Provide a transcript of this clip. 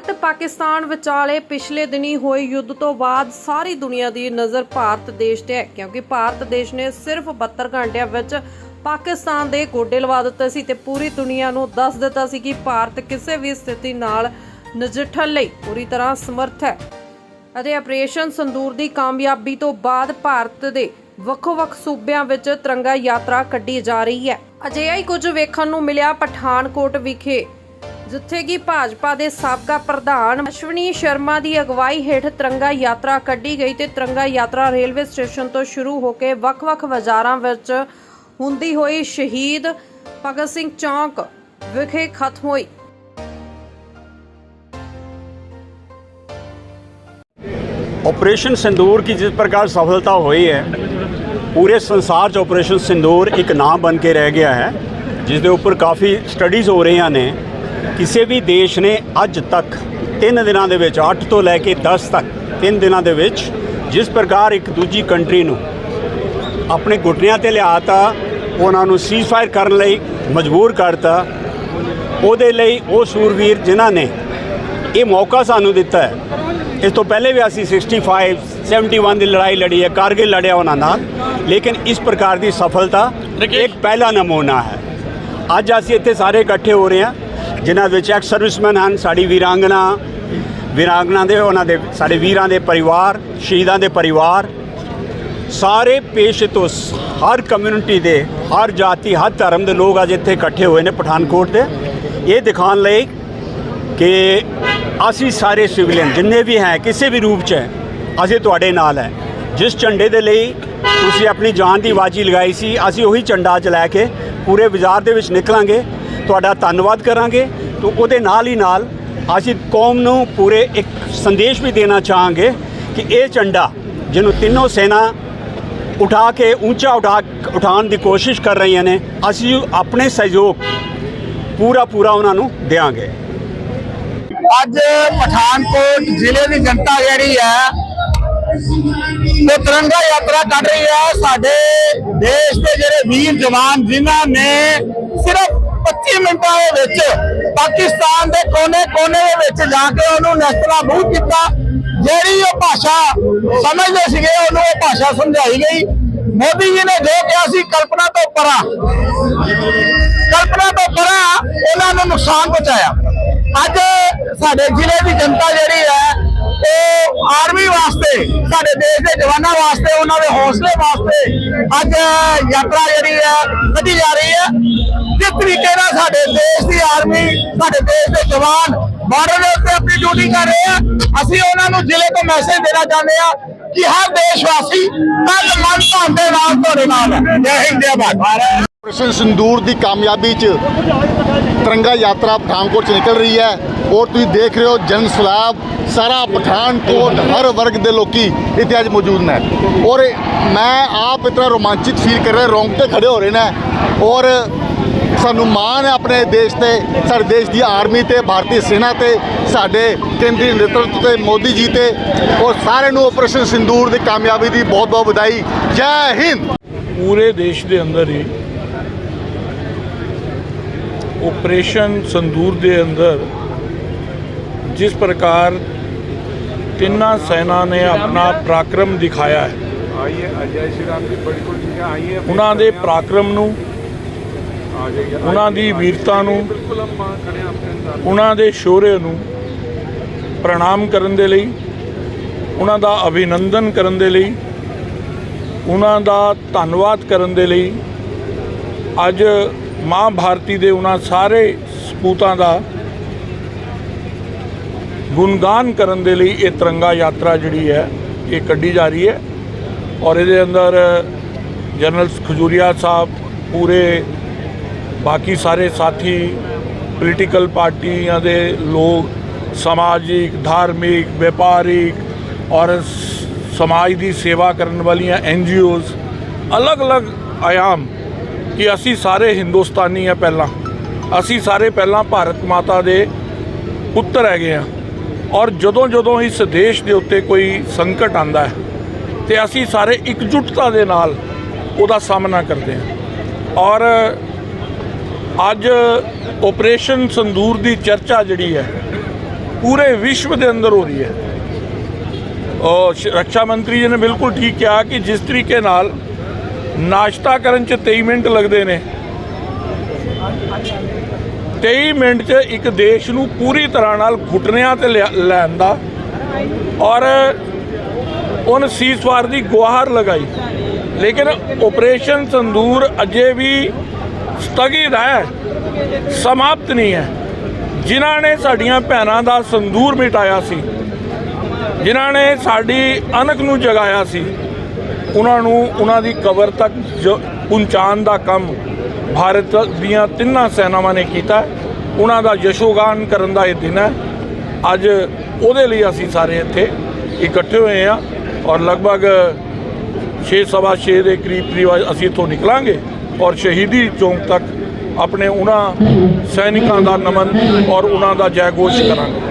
ਭਾਰਤ ਪਾਕਿਸਤਾਨ ਵਿਚਾਲੇ ਪਿਛਲੇ ਦਿਨੀ ਹੋਏ ਯੁੱਧ ਤੋਂ ਬਾਅਦ ਸਾਰੀ ਦੁਨੀਆ ਦੀ ਨਜ਼ਰ ਭਾਰਤ ਦੇਸ਼ ਤੇ ਹੈ, ਕਿਉਂਕਿ ਭਾਰਤ ਦੇਸ਼ ਨੇ ਸਿਰਫ 72 ਘੰਟਿਆਂ ਵਿੱਚ ਪਾਕਿਸਤਾਨ ਦੇ ਗੋਡੇ ਲਵਾ ਦਿੱਤੇ ਸੀ ਤੇ ਪੂਰੀ ਦੁਨੀਆ ਨੂੰ ਦੱਸ ਦਿੱਤਾ ਸੀ ਕਿ ਭਾਰਤ ਕਿਸੇ ਵੀ ਸਥਿਤੀ ਨਾਲ ਨਜਿੱਠਣ ਲਈ ਪੂਰੀ ਤਰ੍ਹਾਂ ਸਮਰੱਥ ਹੈ। ਅਤੇ ਆਪਰੇਸ਼ਨ ਸੰਦੂਰ ਦੀ ਕਾਮਯਾਬੀ ਤੋਂ ਬਾਅਦ ਭਾਰਤ ਦੇ ਵੱਖੋ-ਵੱਖ ਸੂਬਿਆਂ ਵਿੱਚ ਤਿਰੰਗਾ ਯਾਤਰਾ ਕੱਢੀ ਜਾ ਰਹੀ ਹੈ। ਅਜਿਹਾ ਹੀ ਕੁਝ ਵੇਖਣ ਨੂੰ ਮਿਲਿਆ ਪਠਾਨਕੋਟ ਵਿਖੇ। ਜਿੱਥੇ ਕਿ ਭਾਜਪਾ ਦੇ ਸਾਬਕਾ ਪ੍ਰਧਾਨ ਅਸ਼ਵਨੀ ਸ਼ਰਮਾ ਦੀ ਅਗਵਾਈ ਹੇਠ ਤਿਰੰਗਾ ਯਾਤਰਾ ਕੱਢੀ ਗਈ ਤੇ ਤਿਰੰਗਾ ਯਾਤਰਾ ਰੇਲਵੇ ਸਟੇਸ਼ਨ ਤੋਂ ਸ਼ੁਰੂ ਹੋ ਕੇ ਵੱਖ-ਵੱਖ ਬਾਜ਼ਾਰਾਂ ਵਿੱਚ ਹੁੰਦੀ ਹੋਈ ਸ਼ਹੀਦ ਭਗਤ ਸਿੰਘ ਚੌਂਕ ਵਿਖੇ ਖਤਮ ਹੋਈ ऑपरेशन सिंदूर की जिस प्रकार सफलता हुई है पूरे संसार 'ਚ ऑपरेशन सिंदूर ਇੱਕ ਨਾਮ ਬਣ ਕੇ ਰਹਿ ਗਿਆ ਹੈ ਜਿਸ ਦੇ ਉੱਪਰ ਕਾਫੀ ਸਟੱਡੀਜ਼ ਹੋ ਰਹੀਆਂ ਨੇ ਕਿਸੇ ਵੀ ਦੇਸ਼ ਨੇ ਅੱਜ ਤੱਕ 3 ਦਿਨਾਂ ਦੇ ਵਿੱਚ 8 ਤੋਂ ਲੈ ਕੇ 10 ਤੱਕ 3 ਦਿਨਾਂ ਦੇ ਵਿੱਚ ਜਿਸ ਪ੍ਰਕਾਰ ਇੱਕ ਦੂਜੀ ਕੰਟਰੀ ਨੂੰ ਆਪਣੇ ਘੁਟਨਿਆਂ ਤੇ ਲਿਆਤਾ ਉਹਨਾਂ ਨੂੰ ਸੀਜ਼ਫਾਇਰ ਕਰਨ ਲਈ ਮਜਬੂਰ ਕਰਤਾ ਉਹਦੇ ਲਈ ਉਹ ਸੂਰਵੀਰ ਜਿਨ੍ਹਾਂ ਨੇ ਇਹ ਮੌਕਾ ਸਾਨੂੰ ਦਿੱਤਾ ਹੈ। ਇਸ ਤੋਂ ਪਹਿਲੇ ਵੀ ਅਸੀਂ 65 71 ਦੀ ਲੜਾਈ ਲੜੀ ਹੈ ਕਾਰਗਿਲ ਲੜਿਆ ਉਹਨਾਂ ਨਾਲ ਲੇਕਿਨ ਇਸ ਪ੍ਰਕਾਰ ਦੀ ਸਫਲਤਾ ਇੱਕ ਪਹਿਲਾ ਨਮੂਨਾ ਹੈ। ਅੱਜ ਅਸੀਂ ਇੱਥੇ ਸਾਰੇ ਇਕੱਠੇ ਹੋ ਰਹੇ ਹਾਂ। ਜਿਨ੍ਹਾਂ ਵਿੱਚ ਐਕਸ ਸਰਵਿਸਮੈਨ ਹਨ, ਸਾਡੀ ਵੀਰਾਂਗਨਾ ਵੀਰਾਂਗਨਾ ਦੇ, ਉਹਨਾਂ ਦੇ, ਸਾਡੇ ਵੀਰਾਂ ਦੇ ਪਰਿਵਾਰ, ਸ਼ਹੀਦਾਂ ਦੇ ਪਰਿਵਾਰ, ਸਾਰੇ ਪੇਸ਼ੇ ਤੋਂ ਹਰ ਕਮਿਊਨਿਟੀ ਦੇ, ਹਰ ਜਾਤੀ, ਹਰ ਧਰਮ ਦੇ ਲੋਕ ਅੱਜ ਇੱਥੇ ਇਕੱਠੇ ਹੋਏ ਨੇ ਪਠਾਨਕੋਟ ਦੇ। ਇਹ ਦਿਖਾਉਣ ਲਈ ਕਿ ਅਸੀਂ ਸਾਰੇ ਸਿਵਲੀਅਨ ਜਿੰਨੇ ਵੀ ਹੈ, ਕਿਸੇ ਵੀ ਰੂਪ 'ਚ ਹੈ, ਅਸੀਂ ਤੁਹਾਡੇ ਨਾਲ ਹੈ। ਜਿਸ ਝੰਡੇ ਦੇ ਲਈ ਤੁਸੀਂ ਆਪਣੀ ਜਾਨ ਦੀ ਬਾਜੀ ਲਗਾਈ ਸੀ, ਅਸੀਂ ਉਹੀ ਝੰਡਾ ਅੱਜ ਲੈ ਕੇ ਪੂਰੇ ਬਾਜ਼ਾਰ ਦੇ ਵਿੱਚ ਨਿਕਲਾਂਗੇ। ਤੁਹਾਡਾ ਧੰਨਵਾਦ ਕਰਾਂਗੇ ਤੋਂ ਉਹਦੇ ਨਾਲ ਹੀ ਨਾਲ ਅਸੀਂ ਕੌਮ ਨੂੰ ਪੂਰੇ ਇੱਕ ਸੰਦੇਸ਼ ਵੀ ਦੇਣਾ ਚਾਹਾਂਗੇ ਕਿ ਇਹ ਝੰਡਾ ਜਿਹਨੂੰ ਤਿੰਨੋਂ ਸੈਨਾ ਉਠਾ ਕੇ ਉੱਚਾ ਉਠਾ ਉਠਾਉਣ ਦੀ ਕੋਸ਼ਿਸ਼ ਕਰ ਰਹੀਆਂ ਨੇ, ਅਸੀਂ ਆਪਣੇ ਸਹਿਯੋਗ ਪੂਰਾ ਪੂਰਾ ਉਹਨਾਂ ਨੂੰ ਦੇਵਾਂਗੇ ਅੱਜ ਪਠਾਨਕੋਟ ਜ਼ਿਲ੍ਹੇ ਦੀ ਜਨਤਾ ਜਿਹੜੀ ਹੈ, ਉਹ ਤਿਰੰਗਾ ਯਾਤਰਾ ਕੱਢ ਰਹੀ ਹੈ। ਸਾਡੇ ਦੇਸ਼ ਦੇ ਜਿਹੜੇ ਵੀਰ ਜਵਾਨ, ਜਿਨ੍ਹਾਂ ਨੇ ਸਿਰਫ 25 ਮਿੰਟਾਂ ਦੇ ਵਿੱਚ ਪਾਕਿਸਤਾਨ ਦੇ ਕੋਨੇ-ਕੋਨੇ ਦੇ ਵਿੱਚ ਜਾ ਕੇ ਉਹਨੂੰ ਨਸਤਨਾਬੂਦ ਕੀਤਾ, ਜਿਹੜੀ ਉਹ ਭਾਸ਼ਾ ਸਮਝਦੇ ਸੀਗੇ, ਉਹਨੂੰ ਉਹ ਭਾਸ਼ਾ ਸਮਝਾਈ ਗਈ। ਮੋਦੀ ਜੀ ਨੇ ਜੋ ਕਿਹਾ ਸੀ, ਕਲਪਨਾ ਤੋਂ ਪਰਾਂ। ਕਲਪਨਾ ਤੋਂ ਪਰਾਂ ਉਹਨਾਂ ਨੂੰ ਨੁਕਸਾਨ ਪਹੁੰਚਾਇਆ। ਅੱਜ ਸਾਡੇ ਜ਼ਿਲ੍ਹੇ ਦੀ ਜਨਤਾ ਜਿਹੜੀ ਹੈ, ਉਹ ਆਰਮੀ ਵਾਸਤੇ, ਸਾਡੇ ਦੇਸ਼ ਦੇ ਜਵਾਨਾਂ ਵਾਸਤੇ, ਉਹਨਾਂ ਦੇ ਹੌਸਲੇ ਵਾਸਤੇ ਅੱਜ ਯਾਤਰਾ ਜਿਹੜੀ ਹੈ ਕੱਢੀ ਜਾ ਰਹੀ ਹੈ ਜਿਸ ਤਰੀਕੇ ਨਾਲ ਸਾਡੇ ਦੇਸ਼ ਦੀ ਆਰਮੀ, ਸਾਡੇ ਦੇਸ਼ ਦੇ ਜਵਾਨ ਬਾਰਡਰ ਦੇ ਉੱਤੇ ਆਪਣੀ ਡਿਊਟੀ ਕਰ ਰਹੇ ਆ, ਅਸੀਂ ਉਹਨਾਂ ਨੂੰ ਜ਼ਿਲ੍ਹੇ ਤੋਂ ਮੈਸੇਜ ਦੇਣਾ ਚਾਹੁੰਦੇ ਆ ਕਿ ਹਰ ਦੇਸ਼ ਵਾਸੀ ਤਨ ਮਨ ਧਨ ਦੇ ਨਾਲ ਤੁਹਾਡੇ ਨਾਲ ਹੈ ਜੈ ਹਿੰਦ, ਜੈ ਭਾਰਤ। ਆਪਰੇਸ਼ਨ ਸਿੰਦੂਰ ਦੀ ਕਾਮਯਾਬੀ 'ਚ ਤਿਰੰਗਾ ਯਾਤਰਾ ਪਠਾਨਕੋਟ 'ਚ ਨਿਕਲ ਰਹੀ ਹੈ। ਔਰ ਤੁਸੀਂ ਦੇਖ ਰਹੇ ਹੋ, ਜਨ ਸਲਾਬ, ਸਾਰਾ ਪਠਾਨਕੋਟ ਹਰ ਵਰਗ ਦੇ ਲੋਕੀ ਇੱਥੇ ਅੱਜ ਮੌਜੂਦ ਨੇ। ਔਰ ਮੈਂ ਆਪ ਇਤਨਾ ਰੋਮਾਂਚਿਤ ਫੀਲ ਕਰ ਰਿਹਾ, ਰੌਂਗਟੇ ਖੜੇ ਹੋ ਰਹੇ ਨੇ। ਔਰ ਸਾਨੂੰ ਮਾਣ ਹੈ ਆਪਣੇ ਦੇਸ਼ ਤੇ, ਸਾਡੇ ਦੇਸ਼ ਦੀ ਆਰਮੀ ਤੇ, ਭਾਰਤੀ ਸੈਨਾ ਤੇ, ਸਾਡੇ ਕੇਂਦਰੀ ਨੇਤਰਤਵ ਤੇ, ਮੋਦੀ ਜੀ ਤੇ। ਔਰ ਸਾਰਿਆਂ ਨੂੰ ਆਪਰੇਸ਼ਨ ਸਿੰਦੂਰ ਦੀ ਕਾਮਯਾਬੀ ਦੀ ਬਹੁਤ ਬਹੁਤ ਵਧਾਈ। ਜੈ ਹਿੰਦ! ਪੂਰੇ ਦੇਸ਼ ਦੇ ਅੰਦਰ ਹੀ ਆਪਰੇਸ਼ਨ ਸੰਦੂਰ ਦੇ ਅੰਦਰ ਜਿਸ ਪ੍ਰਕਾਰ ਤਿੰਨਾਂ ਸੈਨਾ ਨੇ ਆਪਣਾ ਪਰਾਕਰਮ ਦਿਖਾਇਆ ਹੈ। ਉਹਨਾਂ ਦੇ ਪਰਾਕਰਮ ਨੂੰ ਉਹਨਾਂ ਦੀ ਵੀਰਤਾ ਨੂੰ ਉਹਨਾਂ ਦੇ ਸ਼ੌਰਯ ਨੂੰ ਪ੍ਰਣਾਮ ਕਰਨ ਦੇ ਲਈ ਉਹਨਾਂ ਦਾ ਅਭਿਨੰਦਨ ਕਰਨ ਦੇ ਲਈ ਉਹਨਾਂ ਦਾ ਧੰਨਵਾਦ ਕਰਨ ਦੇ ਲਈ ਅੱਜ ਮਾਂ ਭਾਰਤੀ ਦੇ ਉਹਨਾਂ ਸਾਰੇ ਸਪੂਤਾਂ ਦਾ ਗੁਣਗਾਨ ਕਰਨ ਦੇ ਲਈ ਇਹ ਤਿਰੰਗਾ ਯਾਤਰਾ ਜਿਹੜੀ ਹੈ, ਇਹ ਕੱਢੀ ਜਾ ਰਹੀ ਹੈ। ਔਰ ਇਹਦੇ ਅੰਦਰ ਜਨਰਲ ਖਜੂਰੀਆ ਸਾਹਿਬ, ਪੂਰੇ ਬਾਕੀ ਸਾਰੇ ਸਾਥੀ ਪੋਲੀਟੀਕਲ ਪਾਰਟੀਆਂ ਦੇ ਲੋਕ, ਸਮਾਜਿਕ, ਧਾਰਮਿਕ, ਵਪਾਰਿਕ ਔਰ ਸਮਾਜ ਦੀ ਸੇਵਾ ਕਰਨ ਵਾਲੀਆਂ ਐਨ ਜੀ ਓਜ਼ ਅਲੱਗ-ਅਲੱਗ ਆਯਾਮ ਕਿ ਅਸੀਂ ਸਾਰੇ ਹਿੰਦੁਸਤਾਨੀ ਆ ਪਹਿਲਾਂ। ਅਸੀਂ ਸਾਰੇ ਪਹਿਲਾਂ ਭਾਰਤ ਮਾਤਾ ਦੇ ਪੁੱਤਰ ਹੈਗੇ ਆ। ਔਰ ਜਦੋਂ ਜਦੋਂ ਇਸ ਦੇਸ਼ ਦੇ ਉੱਤੇ ਕੋਈ ਸੰਕਟ ਆਂਦਾ ਹੈ, ਤੇ ਅਸੀਂ ਸਾਰੇ ਇਕਜੁੱਟਤਾ ਦੇ ਨਾਲ ਉਹਦਾ ਸਾਹਮਣਾ ਕਰਦੇ ਹਾਂ। ਔਰ ਅੱਜ ਆਪਰੇਸ਼ਨ ਸੰਦੂਰ ਦੀ ਚਰਚਾ ਜਿਹੜੀ ਹੈ, ਪੂਰੇ ਵਿਸ਼ਵ ਦੇ ਅੰਦਰ ਹੋ ਰਹੀ ਹੈ। ਔਰ ਸ਼- ਰੱਖਿਆ ਮੰਤਰੀ ਜੀ ਨੇ ਬਿਲਕੁਲ ਠੀਕ ਕਿਹਾ ਕਿ ਜਿਸ ਤਰੀਕੇ ਨਾਲ ਨਾਸ਼ਤਾ ਕਰਨ ਚ 23 ਮਿੰਟ ਲੱਗਦੇ ਨੇ। 23 ਮਿੰਟ 'ਚ ਇੱਕ ਦੇਸ਼ ਨੂੰ ਪੂਰੀ ਤਰ੍ਹਾਂ ਨਾਲ ਘੁਟਨਿਆਂ ਤੇ ਲਿਆ- ਲੈਣ ਦਾ। ਔਰ ਉਹਨ ਸੀਜ਼ਫਾਇਰ ਦੀ ਗੁਹਾਰ ਲਗਾਈ। ਲੇਕਿਨ ਆਪਰੇਸ਼ਨ ਸੰਦੂਰ ਅਜੇ ਵੀ ਸਥਗਿਤ ਹੈ, ਸਮਾਪਤ ਨਹੀਂ ਹੈ। ਜਿਨ੍ਹਾਂ ਨੇ ਸਾਡੀਆਂ ਭੈਣਾਂ ਦਾ ਸੰਦੂਰ ਮਿਟਾਇਆ ਸੀ, ਜਿਨ੍ਹਾਂ ਨੇ ਸਾਡੀ ਅਣਖ ਨੂੰ ਜਗਾਇਆ ਸੀ ਉਹਨਾਂ ਨੂੰ ਉਹਨਾਂ ਦੀ ਕਬਰ ਤੱਕ ਜ- ਪਹੁੰਚਾਉਣ ਦਾ ਕੰਮ ਭਾਰਤ ਦੀਆਂ ਤਿੰਨਾਂ ਸੈਨਾਵਾਂ ਨੇ ਕੀਤਾ। ਉਹਨਾਂ ਦਾ ਯਸ਼ੋਗਾਨ ਕਰਨ ਦਾ ਇਹ ਦਿਨ ਹੈ। ਅੱਜ ਉਹਦੇ ਲਈ ਅਸੀਂ ਸਾਰੇ ਇੱਥੇ ਇਕੱਠੇ ਹੋਏ ਹਾਂ ਔਰ ਲਗਭਗ 6 ਸਵਾ 6 ਦੇ ਕਰੀਬ ਕਰੀਬ ਅਸੀਂ ਇੱਥੋਂ ਨਿਕਲਾਂਗੇ ਔਰ ਸ਼ਹੀਦੀ ਚੌਂਕ ਤੱਕ ਆਪਣੇ ਉਹਨਾਂ ਸੈਨਿਕਾਂ ਦਾ ਨਮਨ ਔਰ ਉਹਨਾਂ ਦਾ ਜੈ ਘੋਸ਼ ਕਰਾਂਗੇ।